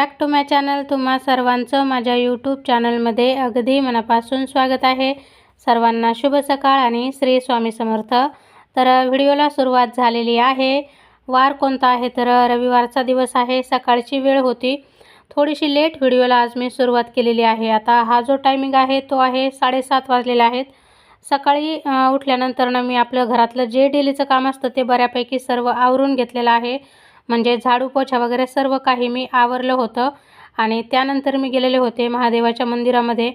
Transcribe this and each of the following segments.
Back to my channel तुम्हा सर्वांचं माझ्या यूट्यूब चॅनलमध्ये अगदी मनापासून स्वागत आहे. सर्वांना शुभ सकाळ आणि श्री स्वामी समर्थ. तर व्हिडिओला सुरुवात झालेली आहे. वार कोणता आहे? तर रविवारचा दिवस आहे. सकाळची वेळ होती. थोडीशी लेट व्हिडिओला आज मी सुरुवात केलेली आहे. आता हा जो टायमिंग आहे तो आहे साडेसात वाजलेला आहेत. सकाळी अ, उठल्यानंतर मी आपलं घरातलं जे डेलीचं काम असतं ते बऱ्यापैकी सर्व आवरून घेतलेलं आहे. म्हणजे झाडू पोछा वगैरे सर्व काही मी आवरलं होतं. आणि त्यानंतर मी गेलेले होते महादेवाच्या मंदिरामध्ये.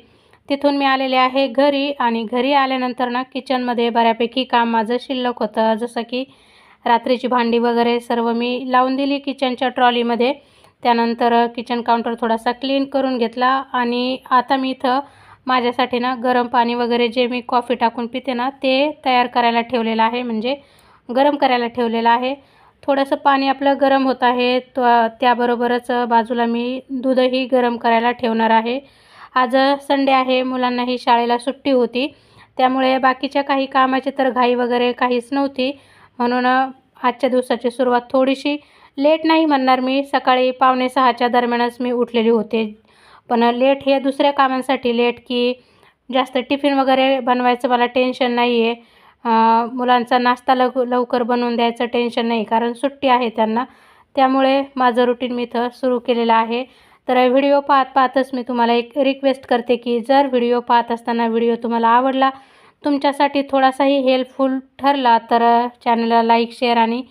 तिथून मी आलेले आहे घरी आणि घरी आल्यानंतर ना किचनमध्ये बऱ्यापैकी काम माझं शिल्लक होतं. जसं की रात्रीची भांडी वगैरे सर्व मी लावून दिली किचनच्या ट्रॉलीमध्ये. त्यानंतर किचन काउंटर थोडासा क्लीन करून घेतला आणि आता मी इथं माझ्यासाठी ना गरम पाणी वगैरे जे मी कॉफी टाकून पिते ना ते तयार करायला ठेवलेलं आहे. म्हणजे गरम करायला ठेवलेलं आहे. थोडंसं पाणी आपलं गरम होत आहे तो त्याबरोबरच बाजूला मी दूधही गरम करायला ठेवणार आहे. आज संडे आहे मुलांनाही शाळेला सुट्टी होती. त्यामुळे बाकीच्या काही कामाची तर घाई वगैरे काहीच नव्हती. म्हणून आजच्या दिवसाची सुरुवात थोडीशी लेट नाही म्हणणार मी. सकाळी पावणे सहाच्या दरम्यानच मी उठलेली होते. पण लेट हे दुसऱ्या कामांसाठी लेट की जास्त टिफिन वगैरे बनवायचं मला टेन्शन नाही आहे मुलांचा नाश्ता लव लवकर बनवून द्यायचं टेन्शन नाही कारण सुट्टी आहे त्यांना. त्यामुळे माझं रुटीन मी इथं सुरू केलेलं आहे. तर व्हिडिओ पाहत पाहतच मी तुम्हाला एक रिक्वेस्ट करते की जर व्हिडिओ पाहत असताना व्हिडिओ तुम्हाला आवडला तुमच्यासाठी थोडासाही हेल्पफुल ठरला तर चॅनलला लाईक शेअर आणि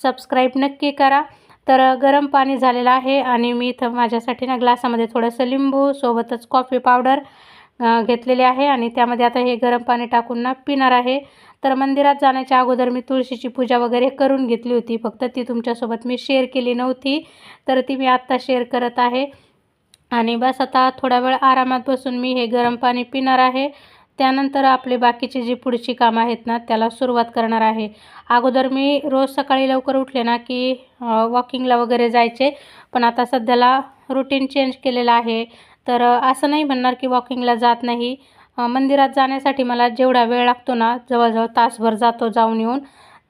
सबस्क्राईब नक्की करा. तर गरम पाणी झालेलं आहे आणि मी इथं माझ्यासाठी ना ग्लासामध्ये थोडंसं लिंबू सोबतच कॉफी पावडर घेतलेले आहे आणि त्यामध्ये आता हे गरम पाणी टाकून ना पिणार आहे. तर मंदिरात जाण्याच्या अगोदर मी तुळशीची पूजा वगैरे करून घेतली होती. फक्त ती तुमच्यासोबत मी शेअर केली नव्हती. तर ती मी आत्ता शेअर करत आहे. आणि बस आता थोडा वेळ आरामात बसून मी हे गरम पाणी पिणार आहे. त्यानंतर आपले बाकीची जी पुढची कामं आहेत ना त्याला सुरुवात करणार आहे. अगोदर मी रोज सकाळी लवकर उठले ना की वॉकिंगला वगैरे जायचे. पण आता सध्याला रुटीन चेंज केलेलं आहे. तर असं नाही म्हणणार की वॉकिंगला जात नाही. मंदिरात जाण्यासाठी मला जेवढा वेळ लागतो ना जवळजवळ तासभर जातो जाऊन येऊन.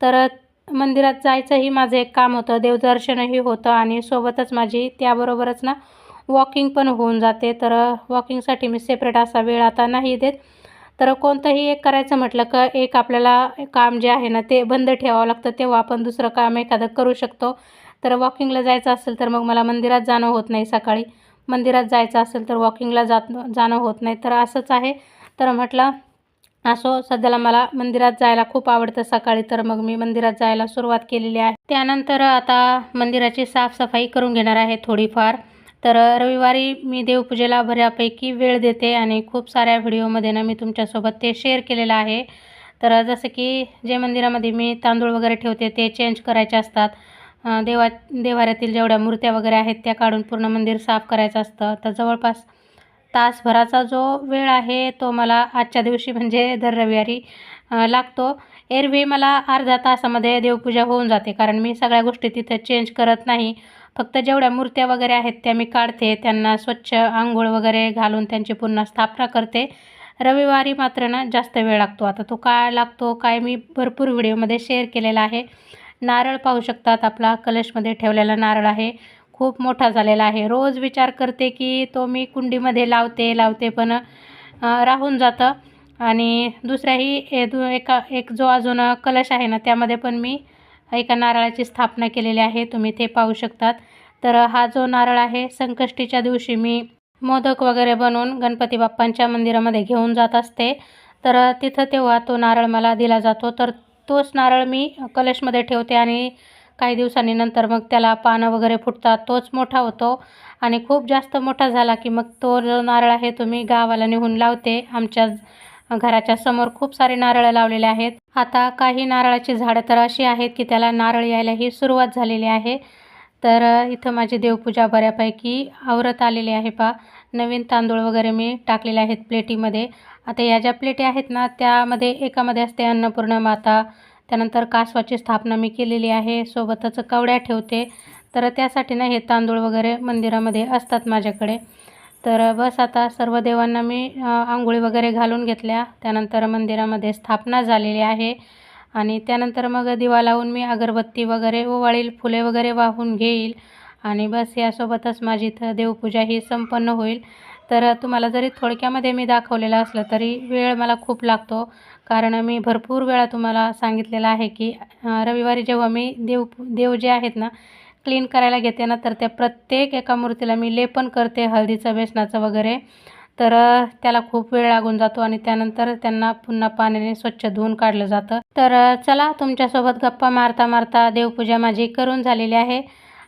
तर मंदिरात जायचंही माझं एक काम होतं देवदर्शनही होतं आणि सोबतच माझी त्याबरोबरच ना वॉकिंग पण होऊन जाते. तर वॉकिंगसाठी मी सेपरेट असा वेळ आता नाही देत. तर कोणतंही एक करायचं म्हटलं का एक आपल्याला काम जे आहे ना ते बंद ठेवावं लागतं तेव्हा आपण दुसरं काम एखादं करू शकतो. तर वॉकिंगला जायचं असेल तर मग मला मंदिरात जाणं होत नाही सकाळी. मंदिरात जायचं असेल तर वॉकिंगला जात जाणं होत नाही. तर असंच आहे. तर म्हटलं असो सध्याला मला मंदिरात जायला खूप आवडतं सकाळी. तर मग मी मंदिरात जायला सुरुवात केलेली आहे. त्यानंतर आता मंदिराची साफसफाई करून घेणार आहे थोडीफार. तर रविवारी मी देवपूजेला बऱ्यापैकी वेळ देते आणि खूप साऱ्या व्हिडिओमध्ये ना मी तुमच्यासोबत ते शेअर केलेलं आहे. तर जसं की जे मंदिरामध्ये मी तांदूळ वगैरे ठेवते ते चेंज करायचे असतात. देवा देवाऱ्यातील जेवढ्या मूर्त्या वगैरे आहेत त्या काढून पूर्ण मंदिर साफ करायचं असतं. तर जवळपास तासभराचा जो वेळ आहे तो मला आजच्या दिवशी म्हणजे दर रविवारी लागतो. एरवी मला अर्ध्या तासामध्ये देवपूजा होऊन जाते कारण मी सगळ्या गोष्टी तिथं चेंज करत नाही. फक्त जेवढ्या मूर्त्या वगैरे आहेत त्या मी काढते. त्यांना स्वच्छ आंघोळ वगैरे घालून त्यांची पुन्हा स्थापना करते. रविवारी मात्र ना जास्त वेळ लागतो. आता तो काय लागतो काय मी भरपूर व्हिडिओमध्ये शेअर केलेला आहे. नारळ पाहू शकतात. आपला कलशमध्ये ठेवलेला नारळ आहे. खूप मोठा झालेला आहे. रोज विचार करते की तो मी कुंडीमध्ये लावते लावते पण राहून जातं. आणि दुसऱ्याही ए- दु- एका एक जो अजून कलश आहे ना त्यामध्ये पण मी एका नारळाची स्थापना केलेली आहे. तुम्ही ते पाहू शकतात. तर हा जो नारळ आहे संकष्टीच्या दिवशी मी मोदक वगैरे बनवून गणपती बाप्पांच्या मंदिरामध्ये घेऊन जात असते. तर तिथं तेव्हा तो नारळ मला दिला जातो. तर तोच नारळ मी कलशमध्ये ठेवते आणि काही दिवसांनी नंतर मग त्याला पानं वगैरे फुटतात. तोच मोठा होतो आणि खूप जास्त मोठा झाला की मग तो जो नारळ आहे तो मी गावाला नेहून लावते. आमच्या घराच्या समोर खूप सारे नारळ लावलेले आहेत. आता काही नारळाची झाडं तर अशी आहेत की त्याला नारळ यायलाही सुरुवात झालेली आहे. तर इथं माझी देवपूजा बऱ्यापैकी आवरत आलेली आहे पा नवीन तांदूळ वगैरे मी टाकलेले आहेत प्लेटीमध्ये. आता या ज्या प्लेटी आहेत ना त्यामध्ये एकामध्ये असते अन्नपूर्णा माता त्यानंतर कासवाची स्थापना मी केलेली आहे सोबतच कवड्या ठेवते. तर त्यासाठी ना हे तांदूळ वगैरे मंदिरामध्ये असतात माझ्याकडे. तर बस आता सर्व देवांना मी आंघोळी वगैरे घालून घेतल्या. त्यानंतर मंदिरामध्ये स्थापना झालेली आहे. आणि त्यानंतर मग दिवा लावून मी अगरबत्ती वगैरे ओवाळील फुले वगैरे वाहून घेईल. आणि बस यासोबतच माझी इथं देवपूजा ही संपन्न होईल. तर तुम्हाला जरी थोडक्यामध्ये मी दाखवलेलं असलं तरी वेळ मला खूप लागतो. कारण मी भरपूर वेळा तुम्हाला सांगितलेलं आहे की रविवारी जेव्हा मी देव देव जे आहेत ना क्लीन करायला घेते ना तर त्या प्रत्येक एका मूर्तीला मी लेपन करते हळदीचं बेसनाचं वगैरे. तर त्याला खूप वेळ लागून जातो आणि त्यानंतर त्यांना पुन्हा पाण्याने स्वच्छ धुवून काढलं जातं. तर चला तुमच्यासोबत गप्पा मारता मारता देवपूजा माझी करून झालेली आहे.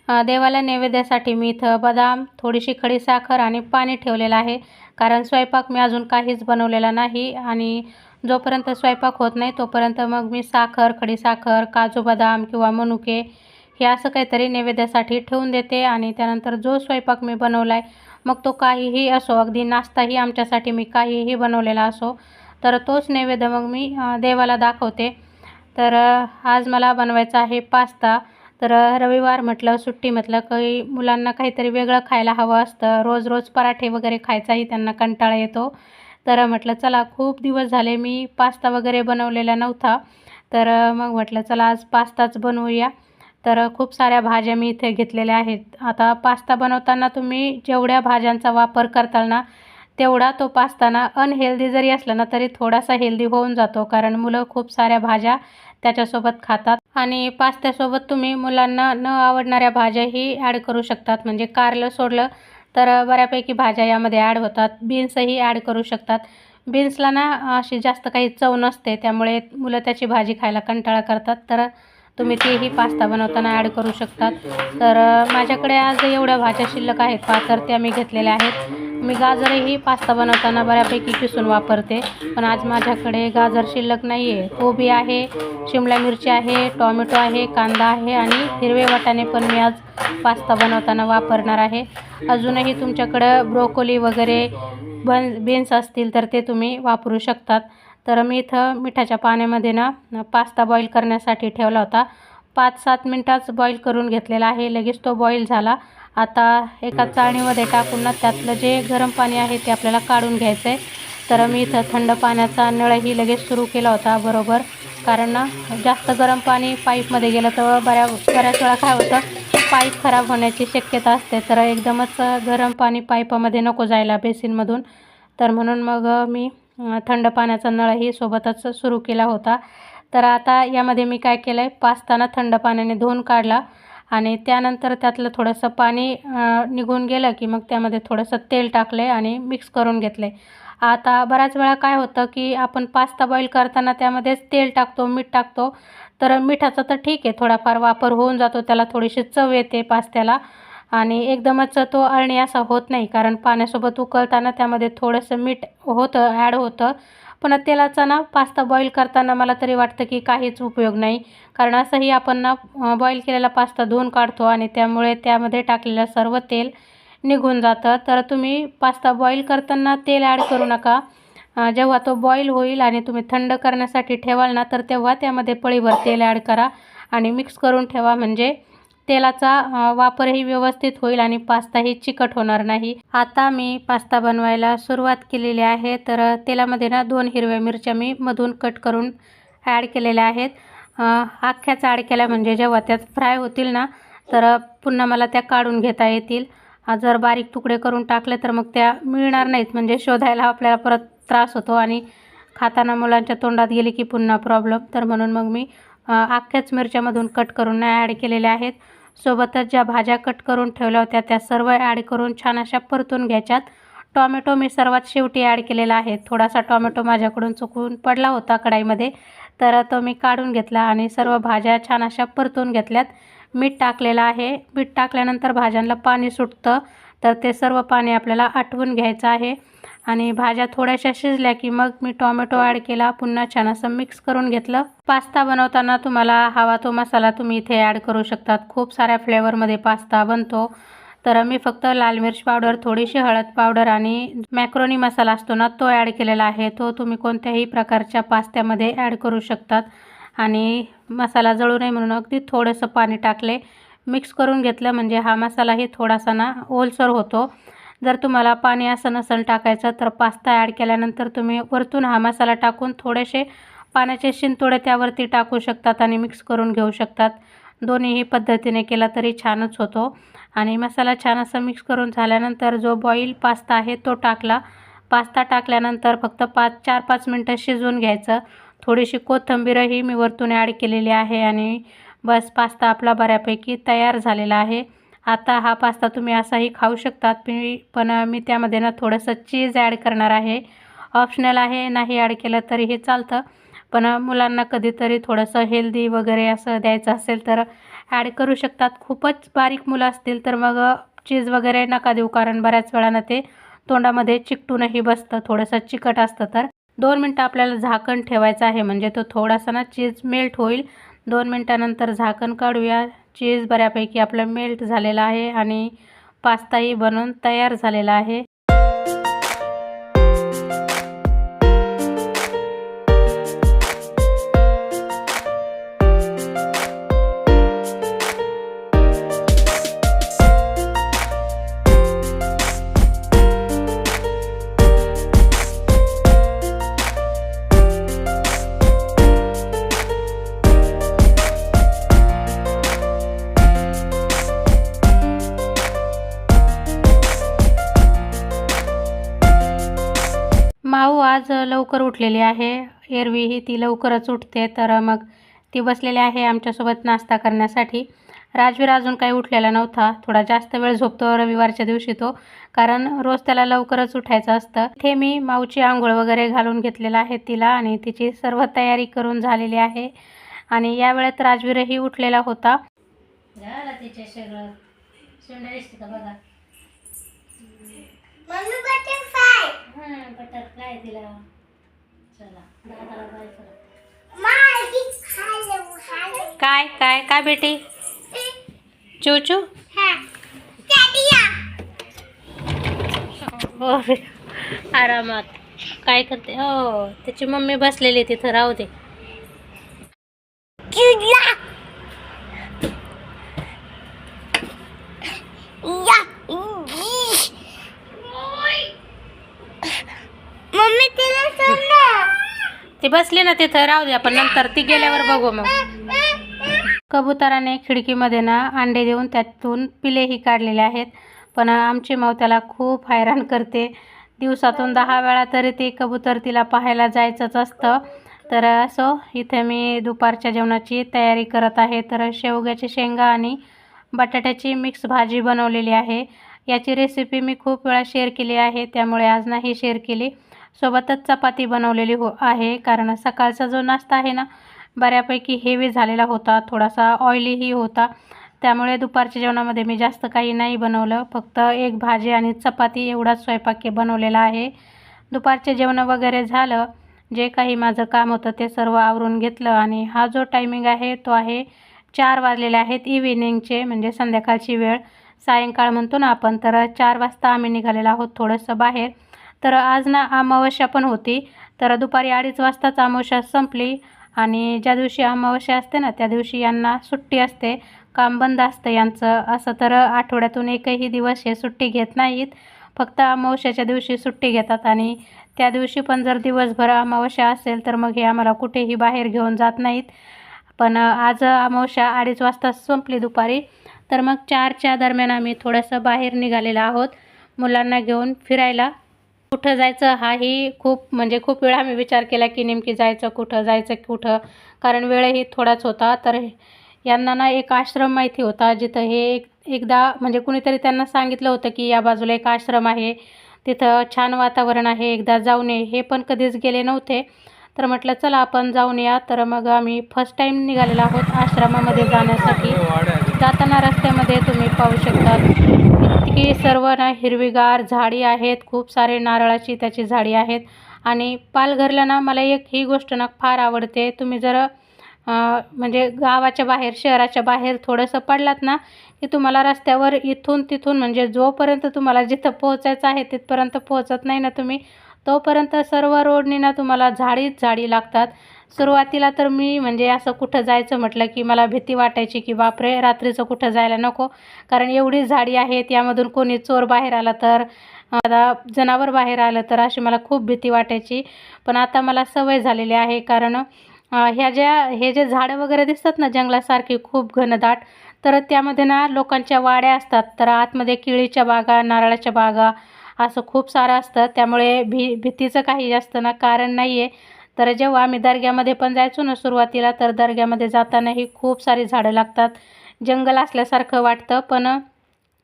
देवाला नैवेद्यासाठी मी इथं बदाम थोडीशी खडी साखर आणि पाणी ठेवलेलं आहे. कारण स्वयंपाक मी अजून काहीच बनवलेला नाही आणि जोपर्यंत स्वयंपाक होत नाही तोपर्यंत मग मी साखर खडी साखर काजू बदाम किंवा मनुके हे असं काहीतरी नैवेद्यासाठी ठेवून देते आणि त्यानंतर जो स्वयंपाक मी बनवला आहे मग तो काहीही असो अगदी नाश्ताही आमच्यासाठी मी काहीही बनवलेला असो तर तोच नैवेद्य मग मी देवाला दाखवते. तर आज मला बनवायचा आहे पास्ता. तर रविवार म्हटलं सुट्टी म्हटलं काही मुलांना काहीतरी वेगळं खायला हवं असतं. रोज रोज पराठे वगैरे खायचाही त्यांना कंटाळा येतो. तर म्हटलं चला खूप दिवस झाले मी पास्ता वगैरे बनवलेला नव्हता. तर मग म्हटलं चला आज पास्ताच बनवूया. तर खूप साऱ्या भाज्या मी इथे घेतलेल्या आहेत. आता पास्ता बनवताना तुम्ही जेवढ्या भाज्यांचा वापर करताल ना तेवढा तो पास्ताना अनहेल्दी जरी असला ना तरी थोडासा हेल्दी होऊन जातो. कारण मुलं खूप साऱ्या भाज्या त्याच्यासोबत खातात. आणि पास्त्यासोबत तुम्ही मुलांना न आवडणाऱ्या भाज्याही ॲड करू शकतात. म्हणजे कारलं सोडलं तर बऱ्यापैकी भाज्या यामध्ये ॲड होतात. बीन्सही ॲड करू शकतात. बीन्सला ना अशी जास्त काही चव नसते. त्यामुळे मुलं त्याची भाजी खायला कंटाळा करतात. तर तुम्ही तेही पास्ता बनवताना ॲड करू शकतात. तर माझ्याकडे आज एवढ्या भाज्या शिल्लक आहेत. पा तर त्या मी घेतलेल्या आहेत. मी गाजरही पास्ता बनवताना बऱ्यापैकी किसून वापरते पण आज माझ्याकडे गाजर शिल्लक नाही आहे कोबी आहे शिमला मिरची आहे टॉमॅटो आहे कांदा आहे आणि हिरवे वाटाणे पण मी आज पास्ता बनवताना वापरणार आहे. अजूनही तुमच्याकडं ब्रोकोली वगैरे बन बीन्स असतील तर ते तुम्ही वापरू शकतात. तर मी इथं मिठाच्या पाण्यामध्ये ना पास्ता बॉईल करण्यासाठी ठेवला होता. पाच सात मिनटाच बॉईल करून घेतलेला आहे. लगेच तो बॉईल झाला. आता एका चाळणीमध्ये टाकून ना त्यातलं जे गरम पाणी आहे ते आपल्याला काढून घ्यायचं आहे तर मी इथं थंड पाण्याचा नळही लगेच सुरू केला होता बरोबर. कारण ना जास्त गरम पाणी पाईपमध्ये गेलं तर बऱ्या बऱ्याच वेळा काय होतं पाईप खराब होण्याची शक्यता असते. तर एकदमच गरम पाणी पाईपामध्ये नको जायला बेसिनमधून. तर म्हणून मग मी थंड पाण्याचा नळही सोबतच सुरू केला होता. तर आता यामध्ये मी काय केलं आहे पास्ताना थंड पाण्याने धुवून काढला. आणि त्यानंतर त्यातलं थोडंसं पाणी निघून गेलं की मग त्यामध्ये थोडंसं तेल टाकलं आहे आणि मिक्स करून घेतलं आहे आता बऱ्याच वेळा काय होतं की आपण पास्ता बॉईल करताना त्यामध्येच तेल टाकतो मीठ टाकतो. तर मिठाचा तर ठीक आहे थोडाफार वापर होऊन जातो त्याला थोडीशी चव येते पास्त्याला आणि एकदमच तो अळणी असा होत नाही कारण पाण्यासोबत उकळताना त्यामध्ये थोडंसं मीठ होतं ॲड होतं. पण तेलाचा ना पास्ता बॉईल करताना मला तरी वाटतं की काहीच उपयोग नाही. कारण असंही आपण ना बॉईल केलेला पास्ता धुवून काढतो आणि त्यामुळे त्यामध्ये टाकलेलं सर्व तेल निघून जातं. तर तुम्ही पास्ता बॉईल करताना तेल ॲड करू नका. जेव्हा तो बॉईल होईल आणि तुम्ही थंड करण्यासाठी ठेवाल ना तर तेव्हा त्यामध्ये पळीभर तेल ॲड करा आणि मिक्स करून ठेवा. म्हणजे तेलाचा वापरही व्यवस्थित होईल आणि पास्ताही चिकट होणार नाही. आता मी पास्ता बनवायला सुरुवात केलेली आहे. तर तेलामध्ये ना दोन हिरव्या मिरच्या मी मधून कट करून ॲड केलेल्या आहेत. अख्ख्याच ॲड केल्या म्हणजे जेव्हा त्यात फ्राय होतील ना तर पुन्हा मला त्या काढून घेता येतील. जर बारीक तुकडे करून टाकले तर मग त्या मिळणार नाहीत. म्हणजे शोधायला आपल्याला परत त्रास होतो आणि खाताना मुलांच्या तोंडात गेली की पुन्हा प्रॉब्लेम. तर म्हणून मग मी अख्ख्याच मिरच्यामधून कट करून ॲड केलेल्या आहेत. सोबतच ज्या भाज्या कट करून ठेवल्या होत्या त्या सर्व ॲड करून छान अशा परतून घ्यायच्यात. टॉमॅटो मी सर्वात शेवटी ॲड केलेला आहे. थोडासा टॉमॅटो माझ्याकडून चुकून पडला होता कढाईमध्ये तर तो मी काढून घेतला आणि सर्व भाज्या छान अशा परतून घेतल्यात. मीठ टाकलेलं आहे. मीठ टाकल्यानंतर भाज्यांना पाणी सुटतं तर ते सर्व पाणी आपल्याला आटवून घ्यायचं आहे. आणि भाज्या थोड्याशा शिजल्या की मग मी टॉमॅटो ॲड केला पुन्हा छान असं मिक्स करून घेतलं. पास्ता बनवताना तुम्हाला हवा तो मसाला तुम्ही इथे ॲड करू शकतात. खूप साऱ्या फ्लेवरमध्ये पास्ता बनतो. तर मी फक्त लाल मिर्च पावडर थोडीशी हळद पावडर आणि मॅक्रोनी मसाला असतो ना तो ॲड केलेला आहे. तो तुम्ही कोणत्याही प्रकारच्या पास्त्यामध्ये ॲड करू शकतात. आणि मसाला जळू नये म्हणून अगदी थोडंसं पाणी टाकले. मिक्स करून घेतलं म्हणजे हा मसालाही थोडासा ना ओलसर होतो. जर तुम्हाला पाणी असं नसेल टाकायचं तर पास्ता ॲड केल्यानंतर तुम्ही वरतून हा मसाला टाकून थोडेसे पाण्याचे शिंतोडे त्यावरती टाकू शकतात आणि मिक्स करून घेऊ शकतात. दोन्हीही पद्धतीने केला तरी छानच होतो. आणि मसाला छान असा मिक्स करून झाल्यानंतर जो बॉईल पास्ता आहे तो टाकला. पास्ता टाकल्यानंतर फक्त पाच चार पाच मिनटं शिजवून घ्यायचं. थोडीशी कोथिंबीरही मी वरतून ॲड केलेली आहे आणि बस पास्ता आपला बऱ्यापैकी तयार झालेला आहे. आता हा पास्ता तुम्ही असाही खाऊ शकतात. मी पण मी त्यामध्ये ना थोडंसं चीज ॲड करणार आहे. ऑप्शनल आहे नाही ॲड केलं तरीही चालतं. पण मुलांना कधीतरी थोडंसं हेल्दी वगैरे असं द्यायचं असेल तर ॲड करू शकतात. खूपच बारीक मुलं असतील तर मग चीज वगैरे नका देऊ. कारण बऱ्याच वेळानं ते तोंडामध्ये चिकटूनही बसतं. थोडंसं चिकट असतं तर. दोन मिनटं आपल्याला झाकण ठेवायचं आहे. म्हणजे तो थोडासा ना चीज मेल्ट होईल. दोन मिनटानंतर झाकण काढूया. चीज बऱ्यापैकी आपलं मेल्ट झालेलं आहे आणि पास्ताही बनवून तयार झालेला आहे. उठलेली आहे. एरवी ही ती लवकरच उठते. तर मग ती बसलेली आहे आमच्यासोबत नाश्ता करण्यासाठी. राजवीर अजून काही उठलेला नव्हता. थोडा जास्त वेळ झोपतो. रविवारच्या दिवशी तो. कारण रोज त्याला लवकरच उठायचं असतं. इथे मी माऊची आंघोळ वगैरे घालून घेतलेला आहे तिला आणि तिची सर्व तयारी करून झालेली आहे. आणि या वेळेत राजवीरही उठलेला होता. बघा? काय काय काय बेटी? चूचू? हा हो आरामात. काय करते? हो त्याची मम्मी बसलेली तिथं राहू दे जुला या मम्मी तिला सोड ना ती बसली ना तिथं राहू दे आपण नंतर ती गेल्यावर बघू मग. कबुतराने खिडकीमध्ये ना अंडे देऊन त्यातून पिलेही काढलेले आहेत. पण आमची माव त्याला खूप हैराण करते. दिवसातून दहा वेळा तरी ते कबूतर तिला पाहायला जायचंच असतं. तर असो इथे मी दुपारच्या जेवणाची तयारी करत आहे. तर शेवग्याची शेंगा आणि बटाट्याची मिक्स भाजी बनवलेली आहे. याची रेसिपी मी खूप वेळा शेअर केली आहे. त्यामुळे आज नाही शेअर केली. सोबतच चपाती बनवलेली हो आहे. कारण सकाळचा जो नाश्ता आहे ना बऱ्यापैकी हेवी झालेला होता. थोडासा ऑइलीही होता. त्यामुळे दुपारच्या जेवणामध्ये मी जास्त काही नाही बनवलं. फक्त एक भाजी आणि चपाती एवढाच स्वयंपाक बनवलेला आहे. दुपारचे जेवण वगैरे झालं. जे काही माझं काम होतं ते सर्व आवरून घेतलं आणि हा जो टायमिंग आहे तो आहे चार वाजलेले आहेत इव्हिनिंगचे म्हणजे संध्याकाळची वेळ. सायंकाळ म्हणतो ना आपण तर चार वाजता आम्ही निघालेलो आहोत थोडंसं बाहेर. तर आज ना अमावस्या पण होती. तर दुपारी अडीच वाजताच अमावस्या संपली आणि ज्या दिवशी अमावस्या असते ना त्या दिवशी यांना सुट्टी असते. काम बंद असतं यांचं. असं तर आठवड्यातून एकही दिवस हे सुट्टी घेत नाहीत. फक्त अमावस्याच्या दिवशी सुट्टी घेतात आणि त्या दिवशी पण जर दिवसभर अमावस्या असेल तर मग हे आम्हाला कुठेही बाहेर घेऊन जात नाहीत. पण आज अमावस्या अडीच वाजता संपली दुपारी. तर मग चारच्या दरम्यान आम्ही थोडंसं बाहेर निघालेलं आहोत. मुलांना घेऊन फिरायला. कुठं जायचं हाही खूप म्हणजे खूप वेळा आम्ही विचार केला की नेमकी जायचं कुठं जायचं कुठं. कारण वेळही थोडाच होता. तर यांना ना एक आश्रम माहिती होता जिथं हे एक एकदा म्हणजे कुणीतरी त्यांना सांगितलं होतं की या बाजूला एक आश्रम आहे. तिथं छान वातावरण आहे. एकदा जाऊन ये. हे पण कधीच गेले नव्हते. तर म्हटलं चला आपण जाऊन या. तर मग आम्ही फर्स्ट टाईम निघालेलो आहोत आश्रमामध्ये जाण्यासाठी. जाताना रस्त्यामध्ये तुम्ही पाहू शकता. इतकी सर्व ना हिरवीगार झाडी आहेत खूप सारे नारळाची त्याची झाडी आहेत. आणि पालघरला ना मला एक ही गोष्ट ना फार आवडते. तुम्ही जर म्हणजे गावाच्या बाहेर शहराच्या बाहेर थोडंसं पडलात ना की तुम्हाला रस्त्यावर इथून तिथून म्हणजे जोपर्यंत तुम्हाला जिथं पोहोचायचं आहे तिथपर्यंत पोहोचत नाही ना तुम्ही तोपर्यंत सर्व रोडनी ना तुम्हाला झाडीच झाडी लागतात. सुरुवातीला तर मी म्हणजे असं कुठं जायचं म्हटलं की मला भीती वाटायची की बापरे रात्रीचं कुठं जायला नको. कारण एवढी झाडी आहेत यामधून कोणी चोर बाहेर आला तर आता जनावर बाहेर आलं तर अशी मला खूप भीती वाटायची. पण आता मला सवय झालेली आहे कारण ह्या ज्या हे जे झाडं वगैरे दिसतात ना जंगलासारखी खूप घनदाट तर त्यामध्ये ना लोकांच्या वाड्या असतात. तर आतमध्ये केळीच्या बागा नारळाच्या बागा असं खूप सारं असतं. त्यामुळे भी भीतीचं काही जास्त ना कारण नाही आहे तर जेव्हा आम्ही दर्ग्यामध्ये पण जायचो ना सुरुवातीला तर दर्ग्यामध्ये जातानाही खूप सारी झाडं लागतात. जंगल असल्यासारखं वाटतं पण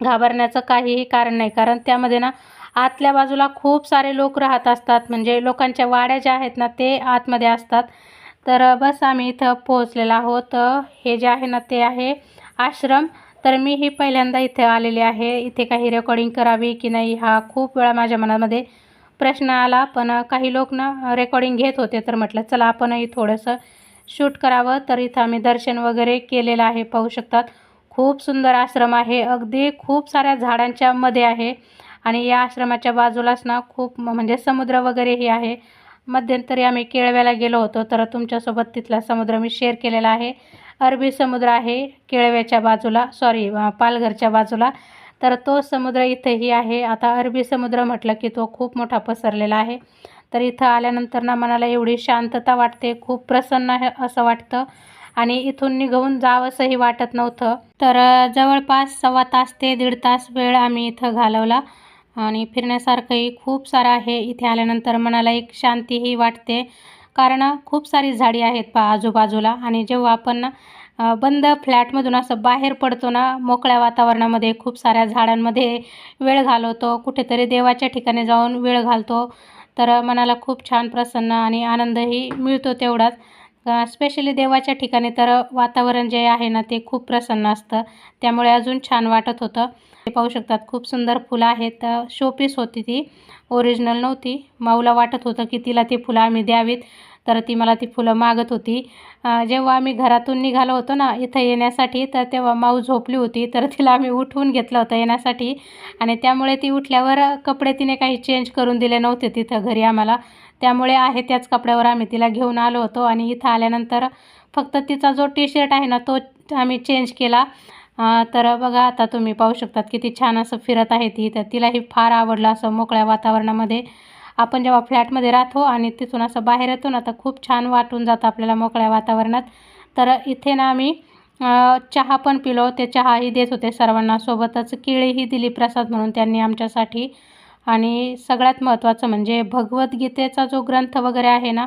घाबरण्याचं काहीही कारण नाही. कारण त्यामध्ये ना आतल्या बाजूला खूप सारे लोक राहत असतात. म्हणजे लोकांच्या वाड्या ज्या आहेत ना ते आतमध्ये असतात. तर बस आम्ही इथं पोहोचलेलो आहोत. हे जे आहे ना ते आहे आश्रम. तर मी ही पहिल्यांदा इथे आलेले आहे. इथे काही रेकॉर्डिंग करावी की नाही हा खूप वेळा माझ्या मनामध्ये प्रश्न आला पण काही लोक ना रेकॉर्डिंग घेत होते. तर म्हटलं चला आपणही थोडंसं शूट करावं. तर इथं आम्ही दर्शन वगैरे केलेलं आहे पाहू शकतात. खूप सुंदर आश्रम आहे. अगदी खूप साऱ्या झाडांच्या मध्ये आहे. आणि या आश्रमाच्या बाजूलाच ना खूप म्हणजे समुद्र वगैरेही आहे. मध्यंतरी आम्ही केळव्याला गेलो होतो. तर तुमच्यासोबत तिथला समुद्र मी शेअर केलेला आहे. अरबी समुद्र आहे केळव्याच्या बाजूला सॉरी पालघरच्या बाजूला. तर तो समुद्र इथेही आहे. आता अरबी समुद्र म्हटलं की तो खूप मोठा पसरलेला आहे. तर इथं आल्यानंतर ना मनाला एवढी शांतता वाटते खूप प्रसन्न आहे असं वाटतं. आणि इथून निघून जावंसंही वाटत नव्हतं. तर जवळपास सव्वा तास ते दीड तास वेळ आम्ही इथं घालवला. आणि फिरण्यासारखंही खूप सारं आहे. इथे आल्यानंतर मनाला एक शांतीही वाटते. कारण खूप सारी झाडी आहेत पा आजूबाजूला. आणि जेव्हा आपण बंद फ्लॅटमधून असं बाहेर पडतो ना मोकळ्या वातावरणामध्ये खूप साऱ्या झाडांमध्ये वेळ घालवतो कुठेतरी देवाच्या ठिकाणी जाऊन वेळ घालतो. तर मनाला खूप छान प्रसन्न आणि आनंदही मिळतो तेवढाच. स्पेशली देवाच्या ठिकाणी तर वातावरण जे आहे ना ते खूप प्रसन्न असतं. त्यामुळे अजून छान वाटत होतं. ते पाहू शकतात खूप सुंदर फुलं आहेत. शोपीस होती ती. ओरिजिनल नव्हती. माऊला वाटत होतं की तिला ती फुलं आम्ही द्यावीत. तर ती मला ती फुलं मागत होती. जेव्हा आम्ही घरातून निघालो होतो ना इथं येण्यासाठी तर तेव्हा माऊ झोपली होती. तर तिला आम्ही उठवून घेतलं होतं येण्यासाठी. आणि त्यामुळे ती उठल्यावर कपडे तिने काही चेंज करून दिले नव्हते तिथं घरी आम्हाला. त्यामुळे आहे त्याच कपड्यावर आम्ही तिला घेऊन आलो होतो. आणि इथं आल्यानंतर फक्त तिचा जो टी शर्ट आहे ना तो आम्ही चेंज केला. तर बघा आता तुम्ही पाहू शकतात किती छान असं फिरत आहे ती. तर तिलाही फार आवडलं असं मोकळ्या वातावरणामध्ये. आपण जेव्हा फ्लॅटमध्ये राहतो आणि तिथून असं बाहेर येतो ना तर खूप छान वाटून जातं आपल्याला मोकळ्या वातावरणात. तर इथे ना आम्ही चहा पण पिलो. ते चहाही देत होते सर्वांना. सोबतच केळीही दिली प्रसाद म्हणून त्यांनी आमच्यासाठी. आणि सगळ्यात महत्त्वाचं म्हणजे भगवद्गीतेचा जो ग्रंथ वगैरे आहे ना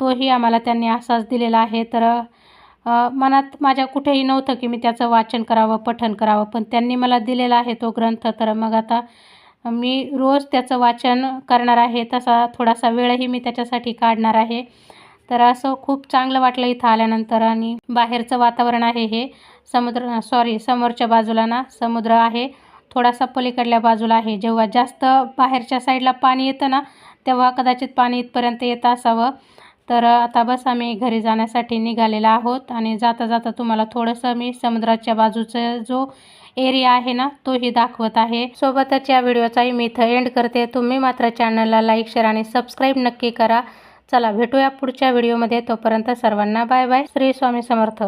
तोही आम्हाला त्यांनी असाच दिलेला आहे. तर मनात माझ्या कुठेही नव्हतं की मी त्याचं वाचन करावं पठन करावं पण त्यांनी मला दिलेला आहे तो ग्रंथ. तर मग आता मी रोज त्याचं वाचन करणार आहे तसा थोडासा वेळही मी त्याच्यासाठी काढणार आहे. तर असं खूप चांगलं वाटलं इथं आल्यानंतर आणि बाहेरचं वातावरण आहे हे. समुद्र सॉरी समोरच्या बाजूला ना समुद्र आहे. थोडासा पलीकडल्या बाजूला आहे. जेव्हा जास्त बाहेरच्या साईडला पाणी येतं ना तेव्हा कदाचित पाणी इथपर्यंत येत असावं. तर आता बस आम्ही घरी जाण्यासाठी निघालेला आहोत आणि जाता जाता तुम्हाला थोडंसं मी समुद्राच्या बाजूचं जो एरिया आहे ना तोही दाखवत आहे. सोबतच या व्हिडिओचाही मी इथं एंड करते. तुम्ही मात्र चॅनलला लाईक शेअर आणि सबस्क्राईब नक्की करा. चला भेटूया पुढच्या व्हिडिओमध्ये तोपर्यंत सर्वांना बाय बाय श्री स्वामी समर्थ.